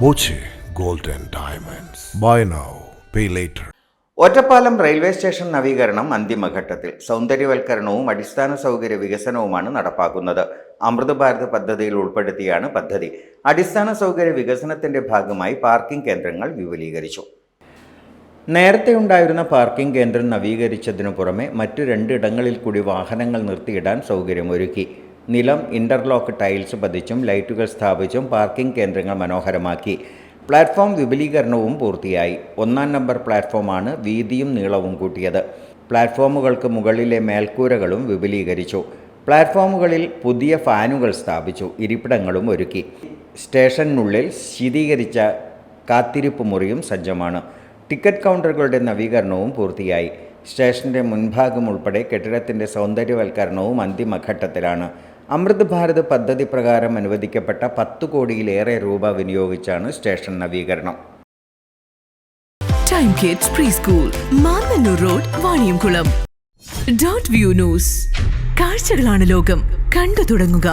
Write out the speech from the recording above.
Boche gold Diamonds. Buy now, pay later. Ottapalam railway station നവീകരണം അന്തിമഘട്ടത്തിൽ സൗന്ദര്യവൽക്കരണവും അടിസ്ഥാന സൗകര്യ വികസനവുമാണ് നടപ്പാക്കുന്നത് അമൃത് ഭാരത് പദ്ധതിയിൽ ഉൾപ്പെടുത്തിയാണ് പദ്ധതി അടിസ്ഥാന സൗകര്യ വികസനത്തിന്റെ ഭാഗമായി പാർക്കിംഗ് കേന്ദ്രങ്ങൾ വിപുലീകരിച്ചു നേരത്തെ ഉണ്ടായിരുന്ന പാർക്കിംഗ് കേന്ദ്രം നവീകരിച്ചതിനു പുറമെ മറ്റു രണ്ടിടങ്ങളിൽ കൂടി വാഹനങ്ങൾ നിർത്തിയിടാൻ സൗകര്യമൊരുക്കി നിലം ഇന്റർലോക്ക് ടൈൽസ് പതിച്ചും ലൈറ്റുകൾ സ്ഥാപിച്ചും പാർക്കിംഗ് കേന്ദ്രങ്ങൾ മനോഹരമാക്കി. പ്ലാറ്റ്ഫോം വിപുലീകരണവും പൂർത്തിയായി. ഒന്നാം നമ്പർ പ്ലാറ്റ്ഫോമാണ് വീതിയും നീളവും കൂട്ടിയത്. പ്ലാറ്റ്ഫോമുകൾക്ക് മുകളിലെ മേൽക്കൂരകളും വിപുലീകരിച്ചു. പ്ലാറ്റ്ഫോമുകളിൽ പുതിയ ഫാനുകൾ സ്ഥാപിച്ചു. ഇരിപ്പിടങ്ങളും ഒരുക്കി. സ്റ്റേഷനുള്ളിൽ ശീതീകരിച്ച കാത്തിരിപ്പ് മുറിയും സജ്ജമാണ്. ടിക്കറ്റ് കൗണ്ടറുകളുടെ നവീകരണവും പൂർത്തിയായി. സ്റ്റേഷന്റെ മുൻഭാഗം ഉൾപ്പെടെ കെട്ടിടത്തിന്റെ സൗന്ദര്യവൽക്കരണവും അന്തിമഘട്ടത്തിലാണ്. അമൃത് ഭാരത് പദ്ധതി പ്രകാരം അനുവദിക്കപ്പെട്ട പത്ത് കോടിയിലേറെ രൂപ വിനിയോഗിച്ചാണ് സ്റ്റേഷൻ നവീകരണം. Time kids preschool Mannanur road Vaniyamkulam dot view news കാഴ്ചകളാണ് ലോകം. കണ്ടു തുടങ്ങുക.